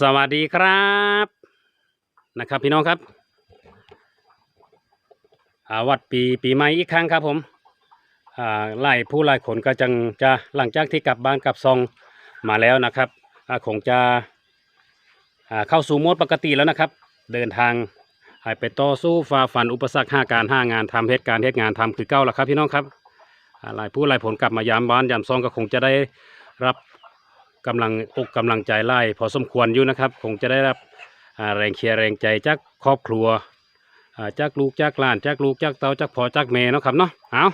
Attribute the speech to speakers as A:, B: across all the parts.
A: สวัสดีครับนะครับ พี่น้องครับอาวัดปีปีใหม่อีกครั้งครับผมอ่าไล่ผู้ไล่ขนก็จังจะหลังจากที่กลับบ้านกลับซองมาแล้วนะครับคงจะเข้าสู่โหมดปกติแล้วนะครับ เดินทางให้ไปต่อสู้ฝ่าฟันอุปสรรคห้าการห้างานทำเหตุการณ์เหตุงานทำคือเก้าแล้วครับพี่น้องครับอ่าไล่ผู้ไล่ผลกลับมายามบ้านยามซองก็คงจะได้รับ กำลังอกกำลังใจไล่พอสมควรอยู่นะครับ คงจะได้รับแรงเชียร์แรงใจจากครอบครัวจากลูกจากหลานจากลูกจากเต้าจากพ่อจากแม่เนาะครับเนาะเอา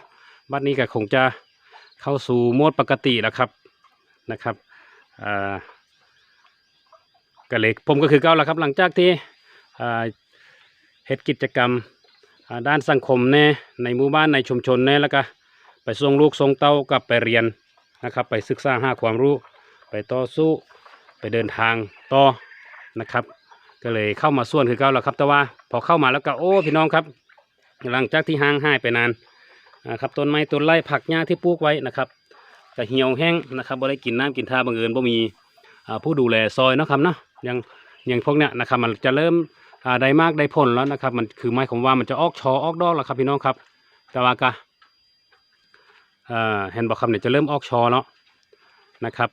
A: บัดนี้ก็คงจะเข้าสู่โหมดปกติแล้วครับนะครับอ่าก็เลยผมก็คือเก้าแล้วครับ หลังจากที่อ่าเฮ็ดกิจกรรมอ่าด้านสังคมแน่ในหมู่บ้านในชุมชนแน่แล้วก็ไปส่งลูกส่งเต้ากลับไปเรียนนะครับ ไปศึกษาหาความรู้ ไปต่อสู้ไปเดินทางต่อนะครับ ก็เลยเข้ามาส่วนคือเก่าแล้วครับแต่ว่าพอเข้ามาแล้วก็โอ้พี่น้องครับ หลังจากที่ห่างหายไปนานนะครับต้นไม้ต้นไร่ผักหญ้าที่ปลูกไว้นะครับก็เหี่ยวแห้งนะครับบ่ได้กินน้ำกินท่าบังเอิญบ่มีผู้ดูแลซอยนะครับเนาะยังยังพวกเนี้ยนะครับมันจะเริ่มได้มากได้ผลแล้วนะครับมันคือไม้ของว่ามันจะออกชอออกดอกแล้วครับพี่น้องครับแต่ว่าก็เห็นบอกคำเนี่ยจะเริ่มออกชอแล้วนะครับ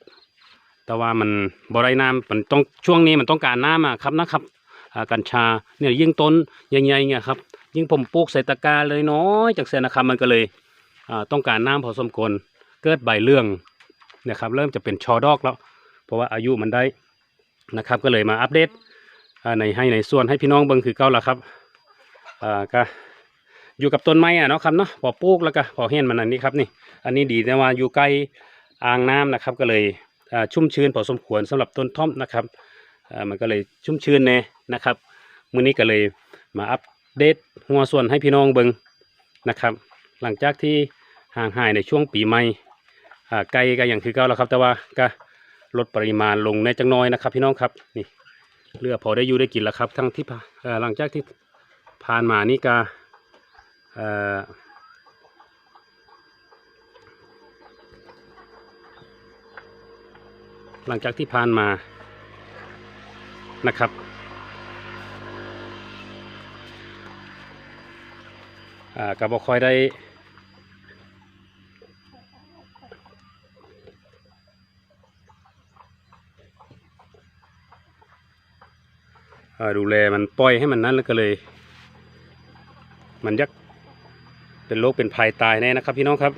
A: แต่ว่ามันบริน้ำมันต้องช่วงนี้มันต้องการน้ำอะครับนะครับกัญชาเนี่ยยิ่งต้นใหญ่ๆเนี่ยครับยิ่งผมปลูกใส่ตะกร้าเลยน้อยจากเซนนะครับมันก็เลยต้องการน้ำพอสมควรเกิดใบเรื่องนี่ยครับเริ่มจะเป็นชอดอกแล้ว เพราะว่าอายุมันได้นะครับ ก็เลยมาอัปเดตในให้ในส่วนให้พี่น้องเบิ่งคือเก่าล้วครับอ่าก็อยู่กับต้นไม้อะเนาะครับเนาะพอปลูกแล้วก็พอเห็นมันอันนี้ครับนี่ อันนี้ดีแต่ว่าอยู่ใกล้อ่างน้ำนะครับก็เลย ชุ่มชื้นพอสมควรสำหรับต้นท่อมนะครับอ่ามันก็เลยชุ่มชื้นแน่นะครับมื้อนี้ก็เลยมาอัปเดตหัวส่วนให้พี่น้องเบิงนะครับ หลังจากที่ห่างหายในช่วงปีใหม่อ่าไก่ก็อย่างคือเก่าแล้วครับ แต่ว่าก็ลดปริมาณลงในจังน้อยนะครับ พี่น้องครับนี่เรือพอได้อยู่ได้กินแล้วครับ ทั้งที่ผ่าเอ่อหลังจากที่ผ่านมานี่ก็เอ่อ หลังจากที่ผ่านมานะครับอ่าก็บ่ค่อยได้ดูแลมันปล่อยให้มันนั้นแล้วก็เลย มันยักเป็นโรคเป็นภัยตายแน่นะครับพี่น้องครับ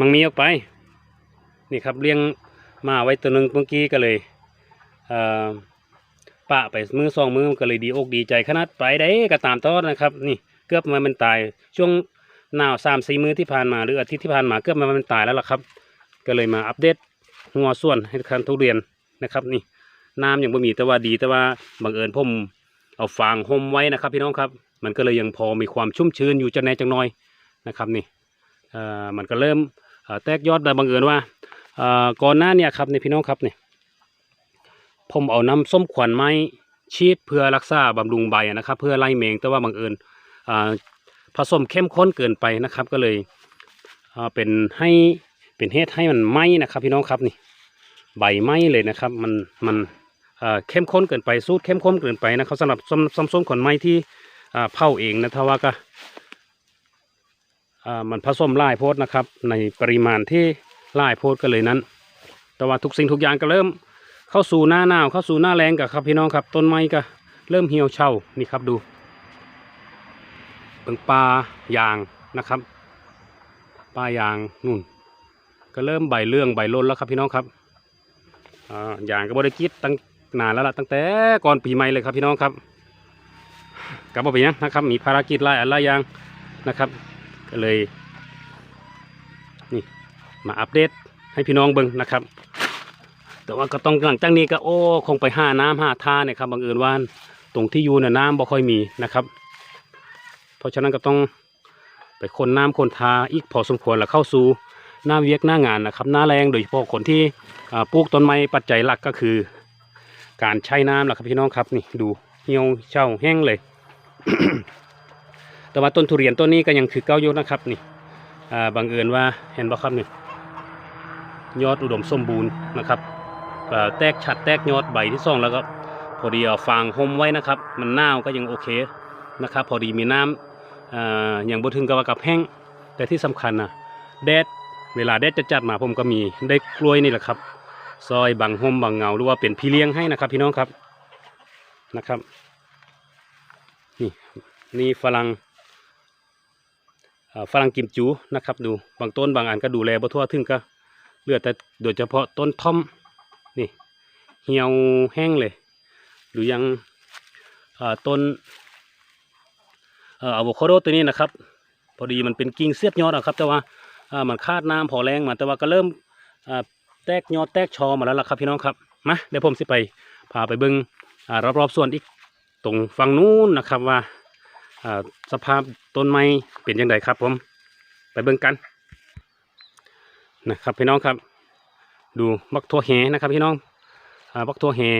A: มังมีออกไป นี่ครับเลี้ยงมาไว้ตัวหนึ่งเมื่อกี้ก็เลยเปะไปมือสองมือมันก็เลยดีอกดีใจขนาดไปได้ก็ตามต้นนะครับ นี่เกือบมามันตายช่วงหนาวสามสี่มือที่ผ่านมาหรืออาทิตย์ที่ผ่านมาเกือบมามันตายแล้วล่ะครับ ก็เลยมาอัปเดตหัวส่วนให้คันทุเรียนนะครับ นี่น้ำยังไม่มีแต่ว่าดีแต่ว่าบังเอิญผมเอาฟางห่มไว้นะครับ พี่น้องครับ มันก็เลยยังพอมีความชุ่มชื้นอยู่จะแน่จังน้อยนะครับนี่เอ่อมันก็เริ่มแตกยอดได้บังเอิญว่า ก่อนหน้าเนี่ยครับในพี่น้องครับเนี่ยผมเอาน้ำส้มขวัญไม้ชีดเพื่อรักษาบำรุงใบนะครับ เพื่อไล่แมงแต่ว่าบังเอิญอ่าผสมเข้มข้นเกินไปนะครับ ก็เลยเป็นให้เป็นเหตุให้มันไหมนะครับ พี่น้องครับนี่ใบไหมเลยนะครับ มันมันเข้มข้นเกินไปสูตรเข้มข้นเกินไปนะครับสำหรับส้มส้มขวัญไม้ที่เผาเองนะถ้าว่าก็มันผสมหลายโพดนะครับ ในปริมาณที่ ลายโพดก็เลยนั้น แต่ว่าทุกสิ่งทุกอย่างก็เริ่ม เข้าสู่หน้าหนาวเข้าสู่หน้าแรงกับครับพี่น้องครับต้นไม้ก็เริ่มเหี่ยวเฉานี่ครับดูเบิ่งปลายางนะครับปลายางนู่น ก็เริ่มใบเรื่องใบล้นแล้วครับพี่น้องครับอ่ายางก็บริกิตตั้งนานแล้วล่ะตั้งแต่ก่อนปีใหม่เลยครับพี่น้องครับกับบ่เป็นยังนะครับ มีภารกิจหลายอันหลายอย่างนะครับ ก็เลยนี่ มาอัปเดตให้พี่น้องเบิ่งนะครับ แต่ว่าก็ต้องหลังจากนี้ก็โอ้คงไปหาน้ำหาท่าเนี่ยครับบังเอิญว่าตรงที่อยู่น่ะน้ำบ่ค่อยมีนะครับ เพราะฉะนั้นก็ต้องไปคนน้ำคนทาอีกพอสมควรแล้วเข้าสู่หน้าเวียกหน้างานนะครับ หน้าแรงโดยเฉพาะคนที่ปลูกต้นไม้ปัจจัยหลักก็คือ การใช้น้ำแหละครับพี่น้องครับนี่ดูเหี่ยวเฉาแห้งเลย แต่ว่าต้นทุเรียนต้นนี้ก็ยังคือเก้ายอดนะครับนี่อ่าบังเอิญว่าเห็นบ่ครับนี่ ยอดอุดมสมบูรณ์นะครับแตกฉัดแตกยอดใบที่สองแล้วก็พอดีเอาฟางห่มไว้นะครับ มันหนาวก็ยังโอเคนะครับ พอดีมีน้ำอย่างบ่ถึงกับว่ากับแห้งแต่ที่สำคัญนะแดดเวลาแดดจะจัดมาผมก็มีได้กล้วยนี่แหละครับ ซอยบังห่มบังเงาหรือว่าเป็นพี่เลี้ยงให้นะครับ พี่น้องครับนะครับ นี่นี่ฝรั่งฝรั่งกิมจูนะครับ ดูบางต้นบางอันก็ดูแลบ่ทั่วถึงก็ เหลือแต่โดยเฉพาะต้นท่อมนี่เหี่ยวแห้งเลย หรือยังต้นอะโวคาโดตัวนี้นะครับ พอดีมันเป็นกิ่งเสียบยอดอะครับ แต่ว่ามันคาดน้ำพอแรงมาแต่ว่าก็เริ่มแตกยอดแตกชอมาแล้วล่ะครับพี่น้องครับมาเดี๋ยวผมสิไปพาไปเบิ้งรอบๆส่วนอีกตรงฝั่งนู้นนะครับว่าอ่าสภาพต้นไม้เป็นยังไงครับผมไปเบิ้งกัน นะครับพี่น้องครับดูบักทัวแหนะครับพี่น้องอบักทัวแห่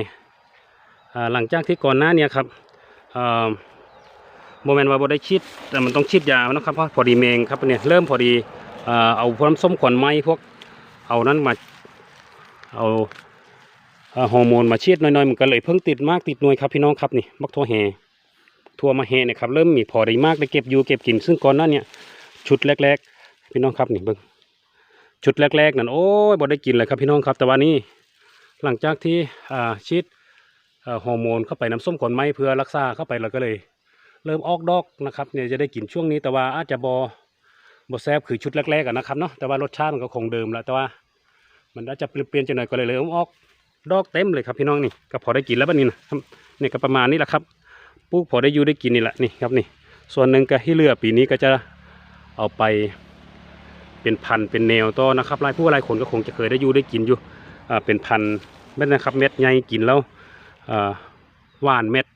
A: หลังจากที่ก่อนหน้าเนี่ยครับโมเมนต์ว่าบ่ได้ชิดแต่มันต้องชิดยาวนะครับเพราะพอดีเมงครับเนี่ยเริ่มพอดีเอาพวกน้ำส้มขวัญไม้พวกเอานั้นมาเอาฮอร์โมนมาฉีดน้อยๆมันก็เลยเพิ่งติดมากติดหน่วยครับพี่น้องครับนี่มักทั่วแฮทั่วมาแฮเนี่ยครับเริ่มมีพอได้มากได้เก็บอยู่เก็บกินซึ่งก่อนหน้าเนี่ยชุดแรกๆพี่น้องครับนี่เบิ่ง ชุดแรกๆนั่นโอ้ยบ่ได้กินเลยครับพี่น้องครับ แต่ว่านี่หลังจากที่อ่าฉีดฮอร์โมนเข้าไปน้ำส้มขวัญไม้เพื่อรักษาเข้าไปแล้วก็เลย เริ่มออกดอกนะครับเนี่ยจะได้กินช่วงนี้แต่ว่าอาจจะบอบอแซบคือชุดแรกๆอะนะครับเนาะแต่ว่ารสชาติมันก็คงเดิมแหละแต่ว่า มันอาจจะเปลี่ยนจังหน่อยก็เลยเริ่มออกดอกเต็มเลยครับพี่น้องนี่ก็พอได้กินแล้วบัดนี้นะครับนี่ก็ประมาณนี้แหละครับปลูกพอได้อยู่ได้กินนี่แหละนี่ครับนี่ ส่วนหนึ่งก็ที่เหลือปีนี้ก็จะเอาไป เป็นพันเป็นแนวต่อนะครับหลายผู้หลายคนก็คงจะเคยได้อยู่ได้กินอยู่เป็นพันเม็ดนะครับ เม็ดใหญ่กินแล้วอ่าหวานเม็ด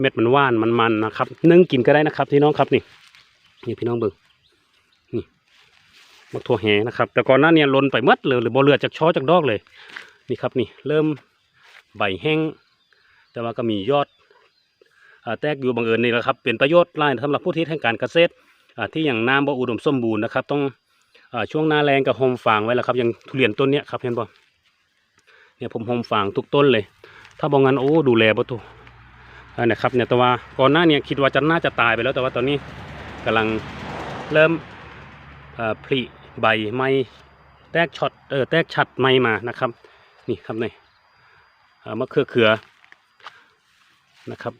A: เม็ดมันหว่านมันมันนะครับนึ่งกินก็ได้นะครับพี่น้องครับนี่นี่พี่น้องเบิ่งนี่มักถั่วแหนะครับ แต่ก่อนหน้าเนี้ลนไปหมดเลยหรือบ่เลือดจากช่อจากดอกเลย นี่ครับนี่เริ่มใบแห้ง แต่ว่าก็มียอดอแตกอยู่บังเอิญนี่แหละครับเป็นประโยชน์หลายสำหรับผู้ที่ทางการเกษตรที่อย่างน้ำบ่อุดมสมบูรณ์นะครับ ต้อง ช่วงหน้าแรงกับโฮมฟางไว้แล้วครับย่างทุเรียนต้นเนี้ยครับเห็นบ่เนี่ยผมโฮมฟางทุกต้นเลย ถ้าบ่งั้นโอ้ดูแลบ่ถูอันนะครับเนี่ยแต่ว่าก่อนหน้าเนี่ยคิดว่าจะน่าจะตายไปแล้วแต่ว่าตอนนี้กำลังเริ่มผลิใบไม้แตกช็อตเออแตกฉัดไม้มานะครับ นี่ครับนี่เอ่อมะเขือเขือนะครับ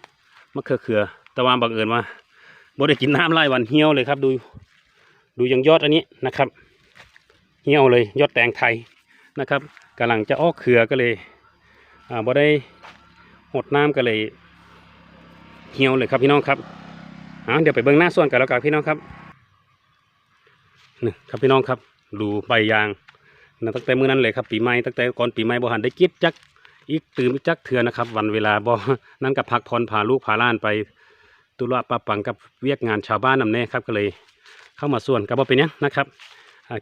A: มะเขือเขือแต่ว่าบังเอิญว่าบ่ได้กินน้ำไล่วันเหี่ยวเลยครับดูดูอยังยอดอันนี้นะครับ เหี่ยวเลยยอดแตงไทยนะครับกำลังจะออกเขือก็เลยอ่าบ่ได้หดน้ำก็เลย เหี่ยวเลยครับพี่น้องครับอ่าเดี๋ยวไปเบิ้งหน้าส่วนกันแล้วกันพี่น้องครับนี่ครับพี่น้องครับดูใบยางนะตั้งแต่มื้อนั้นเลยครับปีใหม่ตั้งแต่ก่อนปีใหม่บ่หันได้กิดจักอีกตื่นจักเถื่อนะครับ วันเวลาบ่นั้นกับพักผ่อนพาลูกพาล้านไปตุลาปะปังกับเวียกงานชาวบ้านนำแน่ครับก็เลย เข้ามาส่วนกับบ่เป็นหยังนะครับ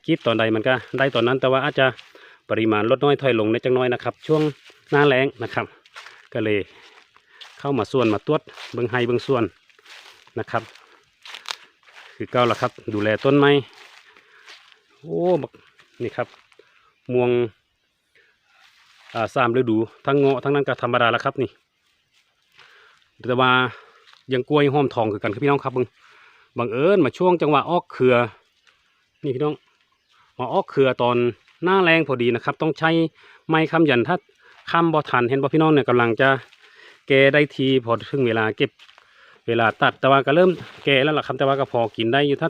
A: กิดตอนใดมันก็ได้ตอนนั้น แต่ว่าอาจจะปริมาณลดน้อยถอยลงในจังน้อยนะครับ ช่วงหน้าแล้งนะครับ ก็เลยเข้ามาส่วนมาตรวจเบิ้งไฮเบิ้งส่วนนะครับ คือเก้าละครับ ดูแลต้นไม้โอ้บักนี่ครับม่วงอ่าสามฤดูทั้งเงาะทั้งนั้นก็ธรรมดาแล้วครับนี่แต่ว่ายังกล้วยห้อมทองคือกันครับพี่น้องครับบิ่งบังเอิญมาช่วงจังหวะออกเครือ นี่พี่น้อง มาออกเครือตอนหน้าแรงพอดีนะครับ ต้องใช้ไม้คำยันถ้าคำบอทันเห็นบอพี่น้องเนี่ยกำลังจะแกได้ทีพอถึงเวลาเก็บเวลาตัดแต่ว่าก็เริ่มแกแล้วล่ะครับแต่ว่าก็พอกินได้อยู่ถ้า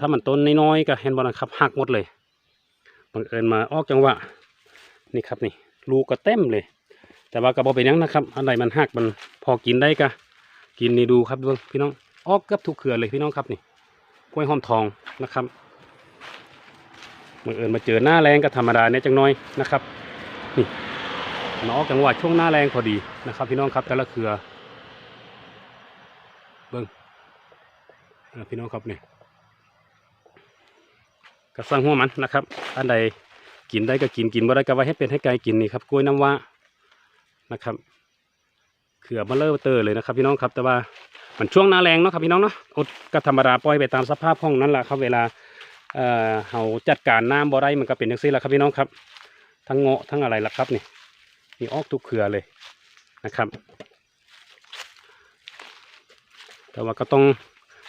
A: ถ้ามันต้นน้อยๆก็เห็นบอนะครับหักหมดเลยบังเอิญมาออกจังหวะนี่ครับนี่ลูกก็เต็มเลย แต่ว่าก็บอเป็นยังนะครับอันใดมันหักมันพอกินได้ก็กินนี่ดูครับพี่น้องออกเกือบทุกเครือเลยพี่น้องครับนี่กล้วยหอมทองนะครับ บังเอิญมาเจอหน้าแรงก็ธรรมดาเนี่ยจังน้อยนะครับมาออกจังหวะช่วงหน้าแรงพอดีนะครับ พี่น้องครับแต่ละเครือเบิ้งพี่น้องครับเนี่ยกระสังหัวมันนะครับ อันใดกินได้ก็กินกินบ่ได้ก็ไว้ให้เป็นให้ไก่กินนี่ครับกล้วยน้ำว้านะครับเขือมาเลอเตอร์เลยนะครับ พี่น้องครับแต่ว่ามันช่วงหน้าแรงเนาะครับพี่น้องเนาะอดก็ธรรมดาปล่อยไปตามสภาพห้องนั้นแหละครับ เวลา เอ่อเราจัดการน้ำบ่ได้มันก็เป็นอย่างนี้แหละครับพี่น้องครับ ทั้งเงาะทั้งอะไรล่ะครับนี่นี่ออกทุกเครือเลยนะครับ แต่ว่าก็ต้อง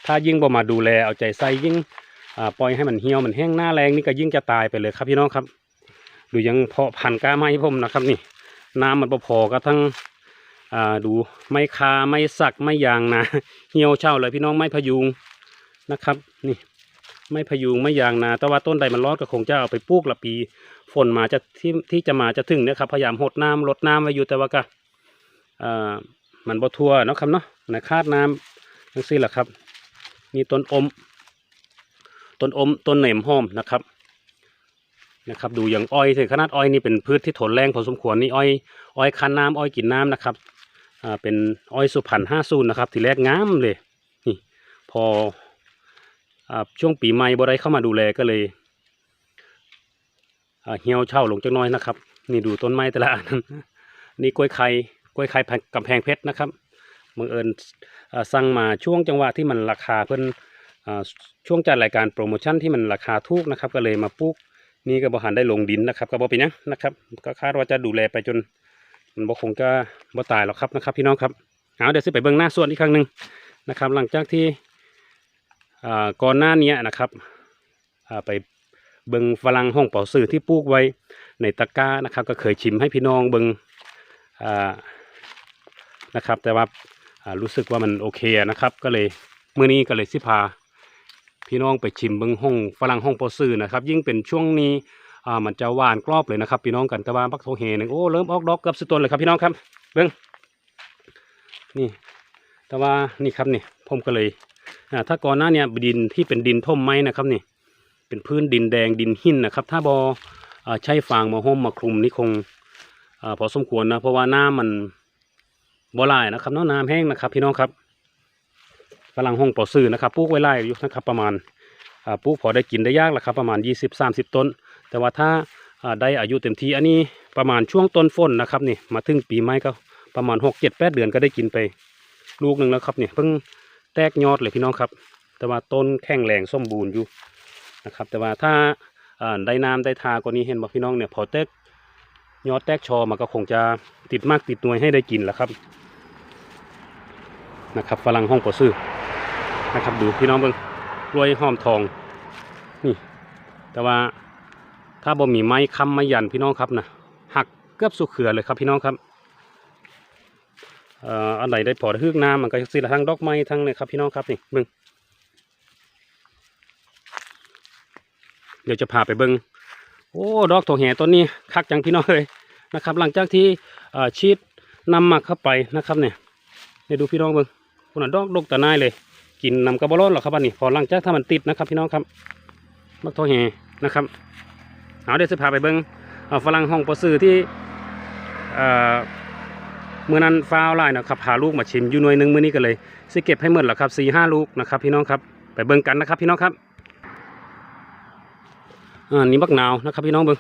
A: ถ้ายิ่งบ่มาดูแลเอาใจใส่ยิ่งปล่อยให้มันเหี่ยวมันแห้งหน้าแรงนี่ก็ยิ่งจะตายไปเลยครับพี่น้องครับ ดูยังเพาะพันกล้าไม้ผมนะครับนี่ น้ำมันพอก็ทั้งดูไม่คาไม่สักไม่ยางนาเหี่ยวเช่าเลยพี่น้องไม่พยุงนะครับ นี่ ไม่พยุงไม่ยางนาแต่ว่าต้นใดมันรอดก็คงจะเอาไปปลูกละปี ฝนมาจะที่ที่จะมาจะถึงเนี่ยครับพยายามหดน้ำลดน้ำไว้อยู่แต่ว่าก็อ่ามันบ่ทั่วเนาะครับเนาะนะคาดน้ำทั้งสิ้นแหละครับ มีต้นอมต้นอมต้นเหนมหอมนะครับนะครับ ดูอย่างอ้อยถึงขนาดอ้อยนี่เป็นพืชที่ทนแรงพอสมควรนี่อ้อยอ้อยคันน้ำอ้อยกินน้ำนะครับอ่าเป็นอ้อยสุพรรณห้าศูนย์นะครับ ทีแรกงามเลยนี่พอ ช่วงปีใหม่บ่ได้เข้ามาดูแลก็เลยเหี่ยวเฉาลงจักน้อยนะครับ นี่ดูต้นไม้แต่ละอันนี่กล้วยไข่กล้วยไข่กำแพงเพชรนะครับบังเอิญสั่งมาช่วงจังหวะที่มันราคาเพิ่นช่วงจัดรายการโปรโมชั่นที่มันราคาถูกนะครับ ก็เลยมาปลูกนี่ก็บ่หันได้ลงดินนะครับก็บ่เป็นหยังนะครับก็คาดว่าจะดูแลไปจนมันบ่คงจะบ่ตายหรอกครับนะครับ พี่น้องครับเอาเดี๋ยวสิไปเบิ่งหน้าสวนอีกครั้งหนึ่งนะครับ หลังจากที่ ก่อนหน้านี้นะครับไปเบิงฝรั่งห้องเป่าซื้อที่ปลูกไว้ในตะกร้านะครับ ก็เคยชิมให้พี่น้องเบิงนะครับ แต่ว่ารู้สึกว่ามันโอเคนะครับ ก็เลยมื้อนี้ก็เลยสิพา พี่น้องไปชิมเบิงห้องฝรั่งห้องโปรซื้อนะครับ ยิ่งเป็นช่วงนี้มันจะหวานกรอบเลยนะครับ พี่น้องกันต่ว่าบักโทเฮนึงโอ้เริ่มออกดอกเกือบสุดต้นเลยครับพี่น้องครับเบิงนี่แต่ว่านี่ครับนี่ผมก็เลย ถ้าก่อนหน้าเนี่ยดินที่เป็นดินท่มไม้นะครับนี่เป็นพื้นดินแดงดินหินนะครับ ถ้าบอใช้ฟางมาห่มมาคลุมนี่คงอพอสมควรนะเพราะว่าน้ำมันบ่หลายนะครับนาะน้ำแห้งนะครับ พี่น้องครับฝรั่งห้องปอซื้อนะครับปลูกไว้ไล่อยู่นะครับ ประมาณปลูกพอได้กินได้ยากแล้วครับประมาณ 20-30 ต้น แต่ว่าถ้าได้อายุเต็มที่อันนี้ประมาณช่วงต้นฝนนะครับนี่มาถึงปีใหม่ก็ประมาณ 6-7-8 เดือนก็ได้กินไปลูกหนึ่งแล้วครับเนี่ยเพิ่ง แตกยอดเลยพี่น้องครับ แต่ว่าต้นแข็งแรงสมบูรณ์อยู่นะครับ แต่ว่าถ้าได้น้ำได้ทากว่านี้เห็นบ่พี่น้องเนี่ยพอแตกยอดแตกชอมันก็คงจะติดมากติดหน่วยให้ได้กินแหล้วครับนะครับฝรั่งห้องปอซื้อนะครับดูพี่น้องเบิ่งกล้วยหอมทองนี่แต่ว่าถ้าบ่มีไม้ค้ำไม้ยันพี่น้องครับนะหักเกือบสุดเขือเลยครับพี่น้องครับ อันไหนได้พอได้ฮึกน้ำมันก็สิละทั้งดอกไม้ทั้งเลยครับพี่น้องครับนี่เบิ่งเดี๋ยวจะพาไปเบิ่งโอ้ดอกถั่วแห่ต้นนี้คักจังพี่น้องเลยนะครับ หลังจากที่ชีดนำหมักเข้าไปนะครับเนี่ยเดี๋ยดูพี่น้องเบิ่งคนน่ะดอกดกแตะนายเลย กินนำกระบอกร้อนหรอครับอันนี้พอหลังจากถ้ามันติดนะครับ พี่น้องครับมักโทแฮนะครับเอาเดี๋ยวจะพาไปเบิ้งฝรั่งห้องปอซื้อที่ เมื่อนั้นฟ้าวไล่นะครับพาลูกมาชิมอยู่หน่วยหนึงมื้อนี้ก็เลยสิเก็บให้หมดแล้วครับสี่ห้าลูกนะครับพี่น้องครับไปเบิ้งกันนะครับพี่น้องครับอ่านี่บักนาวนะครับพี่น้องเบิ้ง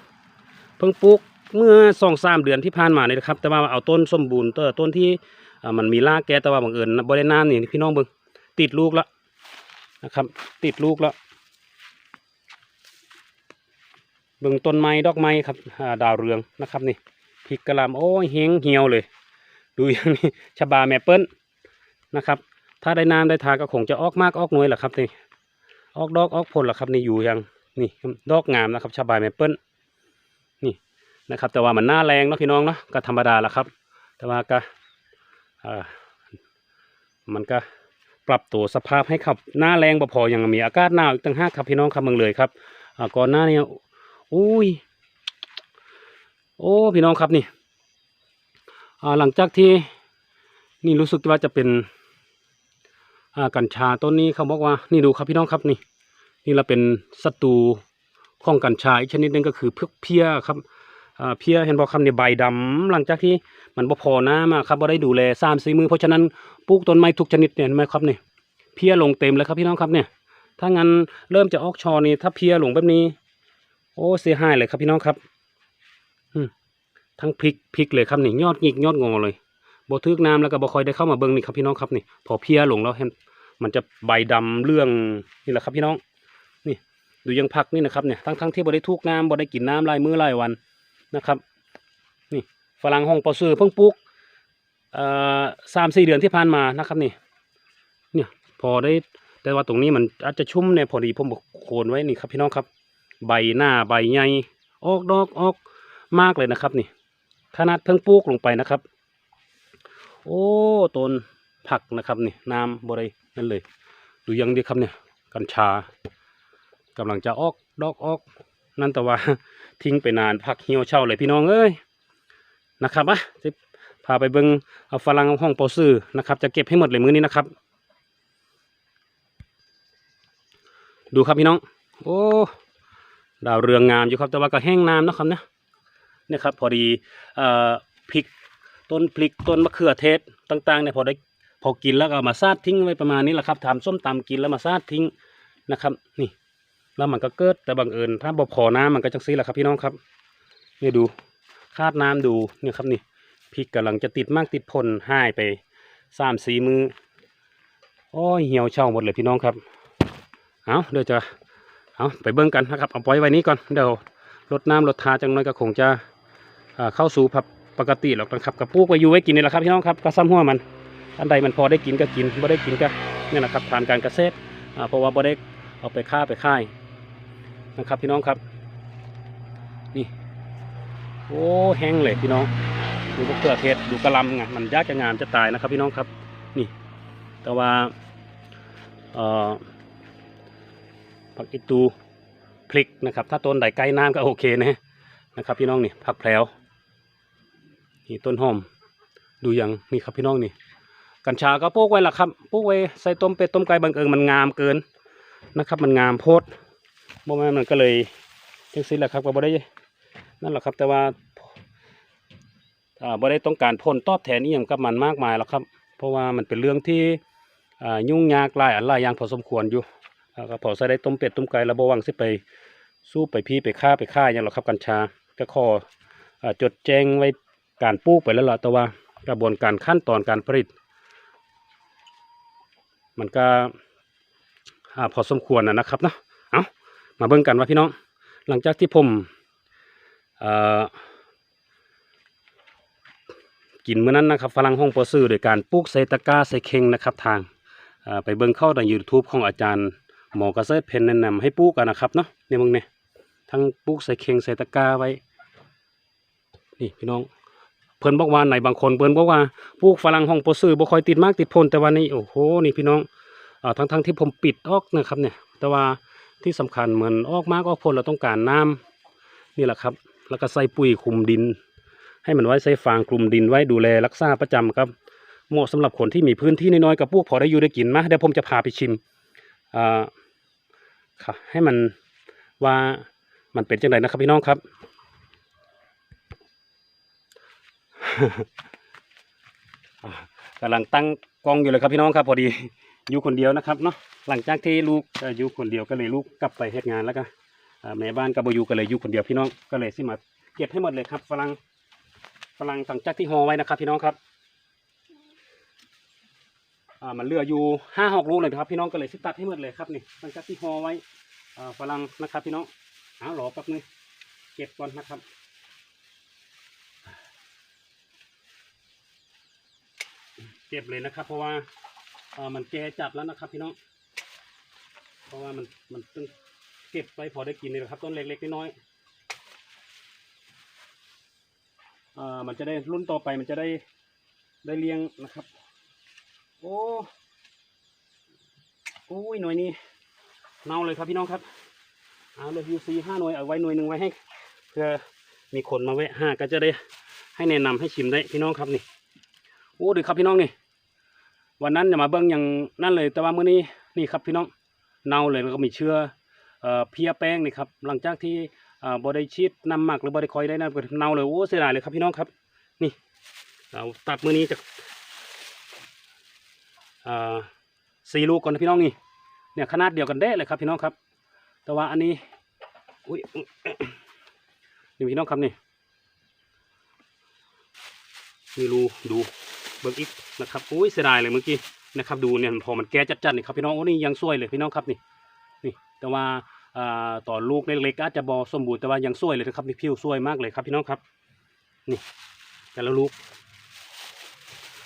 A: เพิ่งปลูกเมื่อสองสามเดือนที่ผ่านมาเลยนะครับแต่ว่าเอาต้นสมบูรณ์ต้นต้นที่อ่ามันมีรากแก่แต่ว่าบังเอิญบริเวณน้ำนี่พี่น้องเบิ้งติดลูกแล้วนะครับ ติดลูกแล้วเบิ่งต้นไม้ดอกไม้ครับอ่าดาวเรืองนะครับนี่พริกกระหลำโอ้ยเฮงเหี่ยวเลย ดูอย่างนี้ชบาแมเปิลนะครับ ถ้าได้น้ำได้ทาก็คงจะออกมากออกหน่วยแหละครับนี่ออกดอกออกผลแหละครับนี่อยู่อย่างนี่ดอกงามนะครับชบาแมเปิลนี่นะครับ แต่ว่ามันหน้าแรงเนาะพี่น้องเนาะก็ธรรมดาแหละครับ แต่ว่าก็อ่ามันก็ปรับตัวสภาพให้ขับหน้าแรงบ่พออยังมีอากาศหนาวอีกตั้งห้าครับพี่น้องครับเมืองเลยครับอ่าก่อนหน้านี้อุ้ย โอ้พี่น้องครับนี่ หลังจากที่นี่รู้สึกว่าจะเป็นกัญชาต้นนี้เขาบอกว่านี่ดูครับพี่น้องครับนี่ นี่เราเป็นศัตรูของกัญชาอีกชนิดหนึงก็คือเพือกเพี้ยครับเพี้ยเห็นบอกคำในใบดำหลังจากที่มันบ่พอน้ำครับบ่ได้ดูแลสามสี่มือเพราะฉะนั้นปลูกต้นไม้ทุกชนิดเนี่ยเห็นไหมครับเนี่ยเพี้ยลงเต็มเลยครับพี่น้องครับเนี่ย ถ้างั้นเริ่มจะออกชอนี่ถ้าเพี้ยลงแบบนี้ โอ้เสียหายเลยครับพี่น้องครับ อืม ทั้งพริกพริกเลยครับนี่ยอดหงิกยอดงอเลยบ่ทึกน้ำแล้วก็บ่คอยได้เข้ามาเบิ่งนี่ครับพี่น้องครับนี่พอเพี้ยลงแล้วเห็นมันจะใบดำเรื่องนี่แหละครับพี่น้อง นี่ดูยังพักนี่นะครับเนี่ยทั้งทั้งที่บ่ได้ทุกน้ำบ่ได้กินน้ำลายมือลายวันนะครับ นี่ฝรั่งห้องปอซื้อเพิ่งปลูกเอ่อสามสี่เดือนที่ผ่านมานะครับนี่เนี่ยพอได้แต่ว่าตรงนี้มันอาจจะชุ่มเนี่ยพอดีผมบอกโคนไว้นี่ครับพี่น้องครับ ใบหน้าใบใหญ่ออกดอกออกมากเลยนะครับนี่ ขนาดเพิ่งปลูกลงไปนะครับ โอ้ต้นผักนะครับนี่น้ำบรินั่นเลย ดูยังดีครับเนี่ย กัญชากำลังจะออกดอกออก นั่นแต่ว่าทิ้งไปนานพักเหี่ยวเช่าเลยพี่น้องเอ้ยนะครับอะจะพาไปเบิงเอาฝรั่งห้องปอซื้อนะครับ จะเก็บให้หมดเลยมื้อนี้นะครับ ดูครับพี่น้อง โอ้ดาวเรืองงามอยู่ครับแต่ว่าก็แห้งน้ำนะครับเนี่ย นี่ยครับพอดีเอ่อพริกต้นพริกต้นมะเขือเทศต่างๆเนี่ยพอได้พอกินแล้วก็มาซาดทิ้งไว้ประมาณนี้แหละครับทำส้มตำกินแล้วมาซาดทิ้งนะครับนี่แล้วมันก็เกิดแต่บังเอิญถ้าบ่พอน้ำมันก็จังซี่แหละครับพี่น้องครับนี่ดูคาดน้ำดูเนี่ยครับนี่พริกกำลังจะติดมากติดผลหายไปสามสี่มือโอ้ยเหี่ยวเช่าหมดเลยพี่น้องครับเอาเดี๋ยวจะเอาไปเบิ้งกันนะครับเอาปล่อยไว้นี้ก่อนเดี๋ยวลดน้ำลดทาจังน้อยก็คงจะ เข้าสู่ปกติหรอกนะครับกระปุกไว้อยู่ไว้กินนี่แหละครับพี่น้องครับก็ซ้ำหัวมัน อันใดมันพอได้กินก็กินบ่ได้กินก็เนี่ยนะครับทานการเกษตรเพราะว่าบ่ได้เอาไปฆ่าไปค่ายนะครับพี่น้องครับ นี่ โอ้แห้งเลยพี่น้อง ดูมะเขือเทศดูกระลำไงมันยากจะงามจะตายนะครับ พี่น้องครับ นี่ แต่ว่าอ่อผักอีตูพริกนะครับ ถ้าต้นใดใกล้น้ำก็โอเคนะนะครับ พี่น้องนี่ผักแพรว นี่ต้นหอม ดูอย่างนี่ครับพี่น้องนี่ กัญชาก็ปลูกไว้ละครับปลูกไว้ใส่ต้มเป็ดต้มไก่บางเอิงมันงามเกินนะครับ มันงามโพดบ่แม่มันก็เลยจังซีแหละครับก็บ่ได้นั่นแหละครับ แต่ว่าอ่าบ่ได้ต้องการผลตอบแทนนี่ยังกับมันมากมายหรอกครับ เพราะว่ามันเป็นเรื่องที่อ่ายุ่งยากหลายอันหลายอย่างพอสมควรอยู่ก็พอใส่ได้ต้มเป็ดต้มไก่แล้วบ่วังสิไปสู้ไปพี่ไปฆ่าไปฆ่าอย่างหรอกครับกัญชาก็ขออ่าจดแจ้งไว้ การปลูกไปแล้วล่ะแต่ว่ากระบวนการขั้นตอนการผลิต มันก็พอสมควรนะนะครับเนาะเอามาเบิ่งกันว่าพี่น้อง หลังจากที่ผมเอ่อกินมื้อนั้นนะครับฝรั่งห้องปอซื้อโดยการปลูกใส่ตะกร้าใส่เข่งนะครับทางาไปเบิ่งเข้าใน YouTube ของอาจารย์หมอกระเกษตรเพนแนะนำให้ปลูกกันนะครับเนาะในมึงเนี่ยทั้งปลูกใส่เข่งใส่ตะกร้าไว้ นี่พี่น้อง เพิ่นบอกว่าไหนบางคนเพิ่นบอกว่าปลูกฝรั่งห้องโปรซื้อบ่ค่อยติดมากติดผลแต่ว่านี่โอ้โหนี่พี่น้องอ่าทั้งทั้งที่ผมปิดออกนะครับเนี่ย แต่ว่าที่สำคัญเหมือนออกมากออกผลเราต้องการน้ำนี่แหละครับ แล้วก็ใส่ปุ๋ยคลุมดิน ให้มันไว้ใส่ฟางคลุมดินไว้ดูแลรักษาประจำครับเหมาะสำหรับคนที่มีพื้นที่น้อยๆกับพวกพอได้อยู่ได้กินมาเดี๋ยวผมจะพาไปชิมอ่าค่ะให้มันว่ามันเป็นจังไดนะครับพี่น้องครับ อ่า กำลังตั้งกล้องอยู่เลยครับพี่น้องครับ พอดีอยู่คนเดียวนะครับเนาะหลังจากที่ลูกอยู่คนเดียวก็เลยลูกกลับไปเฮ็ดงานแล้วก็แม่บ้านกับบอยู่ก็เลยอยู่คนเดียวพี่น้องก็เลยสิมาเก็บให้หมดเลยครับฝรั่งฝรั่งหลังจากที่ห่อไว้นะครับ พี่น้องครับอ่ามันเหลืออยู่ห้าหกลูกเลยครับ พี่น้องก็เลยสิตัดให้หมดเลยครับนี่หลังจากที่ห่อไว้ฝรั่งนะครับ พี่น้องเอาหรอแป๊บนึงเก็บก่อนนะครับ เก็บเลยนะครับ เพราะว่าอ่ามันแก่จัดแล้วนะครับพี่น้อง เพราะว่ามันมันต้องเก็บไว้พอได้กินเลยนะครับ ต้นเล็กๆน้อยๆอ่ามันจะได้รุ่นต่อไปมันจะได้ได้เลี้ยงนะครับ โอ้โอ้ยหน่วยนี้เน่าเลยครับพี่น้องครับเอาเลยยูซีห้าหน่วยเอาไว้หน่วยหนึ่งไว้ให้เพื่อมีคนมาแวะห้าก็จะได้ให้แนะนำให้ชิมได้พี่น้องครับนี่โอ้ดีครับพี่น้องนี่ วันนั้นอย่ามาเบิ้งอย่างนั่นเลย แต่ว่ามื้อนี้นี่ครับพี่น้องเน่าเลยแล้วก็มีเชื้อเอ่อเพียแป้งนี่ครับหลังจากที่อ่าบริชีดน้ำหมักหรือบริคอยได้นะก็เน่าเลยโอ้เสียดายเลยครับพี่น้องครับ นี่เราตัดมื้อนี้จะอ่าสี่ลูกก่อนนะพี่น้องนี่เนี่ยขนาดเดียวกันได้เลยครับพี่น้องครับ แต่ว่าอันนี้อุ้ยอุ๊ยนี่พี่น้องครับนี่นี่รูดู เบิกอีกนะครับอุ้ยเสียดายเลยเมื่อกี้นะครับดูเนี่ยพอมันแก่จัดๆนี่ครับพี่น้องโอ้นี่ยังสวยเลยพี่น้องครับนี่นี่แต่ว่าอ่าต่อลูกเล็กๆอาจจะบอสมบูรณ์แต่ว่ายังสวยเลยนะครับนี่ผิวสวยมากเลยครับพี่น้องครับนี่แต่ละลูก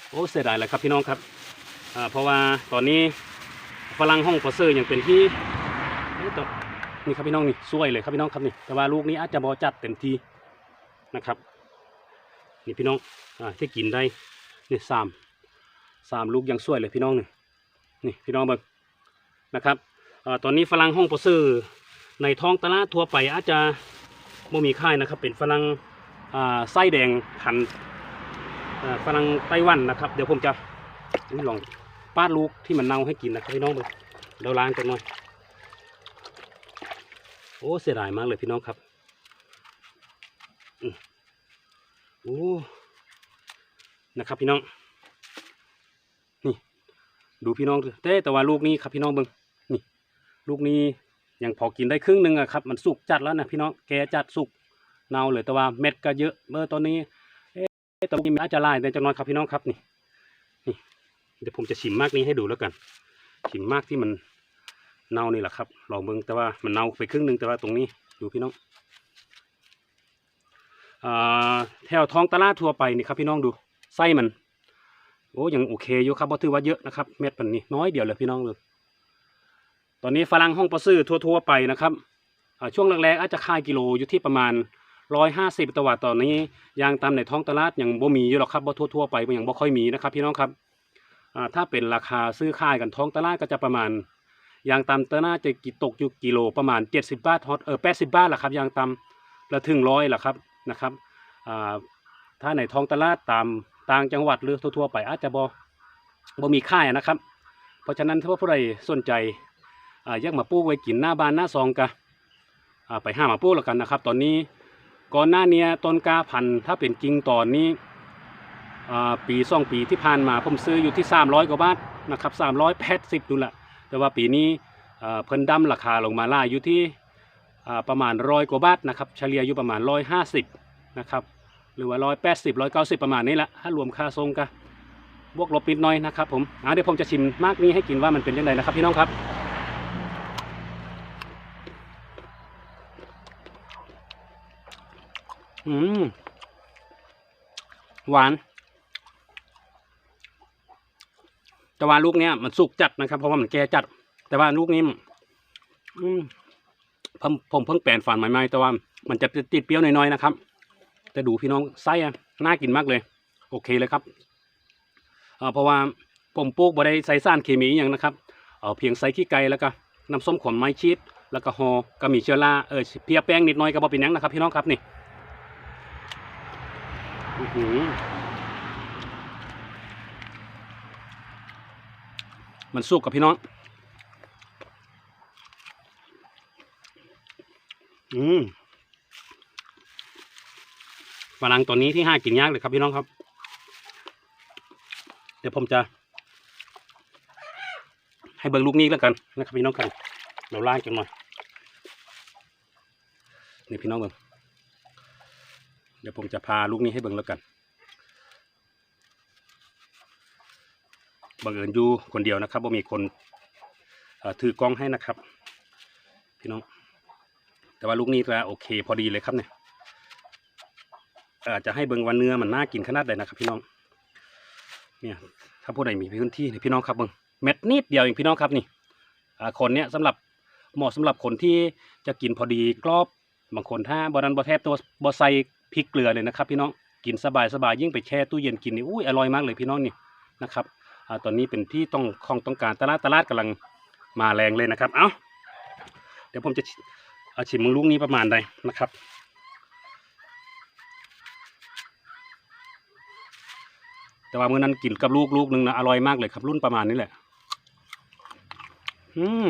A: โอ้เสียดายเลยครับพี่น้องครับอ่าเพราะว่าตอนนี้ฝรั่งห้องพอเซอร์ยังเป็นที่นี่ครับพี่น้องนี่สวยเลยครับพี่น้องครับนี่แต่ว่าลูกนี้อาจจะบอจัดเต็มทีนะครับนี่พี่น้องอ่าที่กินได้ นี่สามสามลูกยังสวยเลยพี่น้องนี่นี่พี่น้องเบิ่งนะครับอตอนนี้ฝรั่งห้องพอเซอร์ในท้องตลาดทั่วไปอาจจะไม่มีค่ายนะครับ เป็นฝรั่งไส้แดงพันฝรั่งไต้หวันนะครับ เดี๋ยวผมจะลองปาดลูกที่มันเน่าให้กินนะครับพี่น้องดูเดี๋ยวล้างกันหน่อยโอ้เสียดายมากเลยพี่น้องครับอืมโอ้ นะครับพี่น้อง นี่ ดูพี่น้องดูแต่แต่ว่าลูกนี้ครับพี่น้องเบิ้งนี่ ลูกนี้ยังพอกินได้ครึ่งหนึ่งอะครับ มันสุกจัดแล้วนะพี่น้อง แกจัดสุกเน่าเลยแต่ว่าเม็ดก็เยอะเมื่อตอนนี้ตรงนี้มันอาจจะลายแต่จังน้อยครับพี่น้องครับนี่นี่เดี๋ยวผมจะชิมมากนี้ให้ดูแล้วกัน ชิมมากที่มันเน่านี่แหละครับลองเบิ่งแต่ว่ามันเน่าไปครึ่งหนึ่งแต่ว่าตรงนี้ดูพี่น้องอ่าแถวท้องตลาดทั่วไปนี่ครับพี่น้องดู ไส้มันโอ้ยังโอเคอยู่ครับเพราะถือว่าเยอะนะครับเม็ดมันนี่น้อยเดียวเลยพี่น้องเลยตอนนี้ฝรั่งห้องปลาซื่อทั่ว ๆ ไปนะครับอ่าช่วงแรกๆอาจจะขายกิโลอยู่ที่ประมาณร้อยห้าสิบตวาตอนนี้ยางตามในท้องตลาดยังบ่มีอยู่หรอกครับบ่ทั่วๆไปมันยังบ่ค่อยมีนะครับ พี่น้องครับอ่าถ้าเป็นราคาซื้อขายกันท้องตลาดก็จะประมาณยางตามตลาดจะกิตกอยู่กิโลประมาณ70บาทฮอตเออ80บาทแหละครับยางตามล้วถึงร้อยแหละครับนะครับอ่าถ้าในท้องตลาดตาม ต่างจังหวัดหรือทั่วๆไปอาจจะบ่บ่มีค่ายนะครับ เพราะฉะนั้นถ้าว่าผู้ใดสนใจออยากมาปลูกไว้กินหน้าบ้านหน้าซองกะไปห้ามาปลูกแล้วกันนะครับ ตอนนี้ก่อนหน้าเนี้ยต้นกาพันธุ์ถ้าเป็นจริงตอนนี้ปีสองปีที่ผ่านมาผมซื้ออยู่ที่ 300 กว่าบาทนะครับ380ดูละแต่ว่าปีนี้เพิ่นดํราคาลงมาล่าอยู่ที่ประมาณร้อยกว่าบาทนะครับเฉลี่ยอยู่ประมาณ150นะครับ หรือว่า180 190ประมาณนี้แหละถ้ารวมค่าทรงก็บวกลบนิดหน่อยนะครับผมอ่าเดี๋ยวผมจะชิมมากนี้ให้กินว่ามันเป็นยังไงนะครับพี่น้องครับอืมหวานแต่ว่าลูกเนี้ยมันสุกจัดนะครับ เพราะว่ามันแก่จัด แต่ว่าลูกนี้มันอืมผมผมเพิ่งแปลนฝานใหม่ๆแต่ว่ามันจะติดเปรี้ยวหน่อยๆนะครับ แต่ดูพี่น้องไส้อะน่ากินมากเลย โอเคเลยครับเเพราะว่าผมปลูกบ่ได้ใส่สารเคมีอย่างนะครับเเพียงใส่ขี้ไก่แล้วก็น้ำส้มขนไม้ชีสแล้วก็ฮอก็มีเชื้อราเออเพียแป้งนิดหน่อยก็บ่เป็นยังนะครับ พี่น้องครับนี่มันสุกกับพี่น้อง อืม ฝรั่งตัวนี้ที่ห้ากินยากเลยครับพี่น้องครับ เดี๋ยวผมจะ ให้เบิ่งลูกนี้แล้วกันนะครับพี่น้องกันเราล่างกันหน่อยนี่พี่น้องเบิ่งเดี๋ยวผมจะพาลูกนี้ให้เบิ่งแล้วกันบังเอิญอยู่คนเดียวนะครับว่ามีคนถือกล้องให้นะครับ พี่น้อง แต่ว่าลูกนี้ก็โอเค พอดีเลยครับเนี่ย จจะให้เบิ่งวันเนื้อมันน่ากินขนาดใดนะครับพี่น้อง เนี่ยถ้าผู้ใดมีพื้นที่นี่พี่น้องครับเบิ่งเม็ดนิดเดียวเองพี่น้องครับนี่คนเนี้ยสำหรับเหมาะสำหรับคนที่จะกินพอดีกรอบบางคนถ้าบอนันบอแทบตัวบอใส่พริกเกลือเลยนะครับพี่น้องกินสบายสบายยิ่งไปแช่ตู้เย็นกินนี่อุ้ยอร่อยมากเลยพี่น้องนี่นะครับอตอนนี้เป็นที่ต้องของต้องการตลาดตลาดกำลังมาแรงเลยนะครับ เอ้าเดี๋ยวผมจะเอาชิมมึงลูกนี้ประมาณใดนะครับ แต่ว่าเมื้อนั้นกินกับลูกลูกหนึ่งนะอร่อยมากเลยครับ รุ่นประมาณนี้แหละ อืม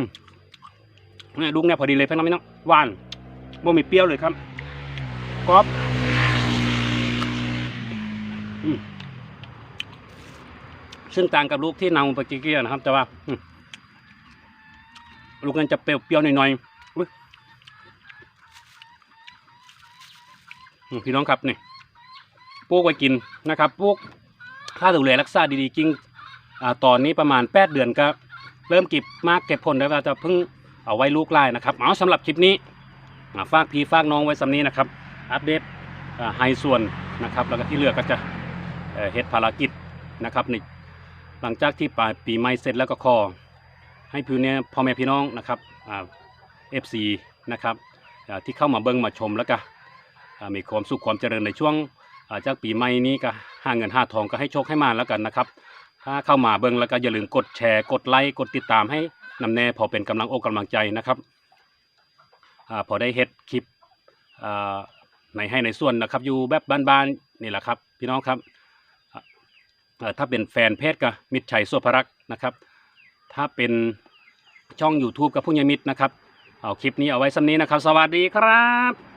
A: เนี่ยลูกเนี่ยพอดีเลยพี่น้องพี่น้องหวานบ่มีเปรี้ยวเลยครับกรอบอืมซึ่งต่างกับลูกที่เนาไปเกี้ยนะครับ แต่ว่าลูกนั้นจะเปรี้ยวๆหน่อยๆอุ๊ยอืมพี่น้องครับนี่ปลูกไว้กินนะครับปลูก ถ้าดูแลรักษาดีๆจริงอตอนนี้ประมาณแปดเดือนก็เริ่มเก็บมากเก็บผลแล้ว่าจะเพิ่งเอาไว้ลูกไล่นะครับเอาสำหรับคลิปนี้ฝากพี่ฝากน้องไว้สำนี้นะครับ อัปเดตอ่าให้ส่วนนะครับแล้วก็ที่เหลือก็จะเฮ็ดภารกิจนะครับนี่หลังจากที่ปลายปีใหม่เสร็จแล้วก็ขอให้พี่เนี่ยพ่อแม่พี่น้องนะครับเอ่า FC นะครับที่เข้ามาเบิ่งมาชมแล้วก็มีความสุขความเจริญในช่วงจากปีใหม่นี้ก็ ห้าเงินห้าทองก็ให้โชคให้มาแล้วกันนะครับ ถ้าเข้ามาเบิ่งแล้วก็อย่าลืมกดแชร์ กดไลค์กดติดตามให้นำแน่พอเป็นกำลังอกกำลังใจนะครับอพอได้เฮ็ดคลิปในให้ในส่วนนะครับ อยู่แบบบ้านๆนี่แหละครับ พี่น้องครับถ้าเป็นแฟนเพจก็มิตรชัยโซภรักษ์นะครับ ถ้าเป็นช่อง YouTube กับผู้ใหญ่มิตรนะครับ เอาคลิปนี้เอาไว้สำนี้นะครับ สวัสดีครับ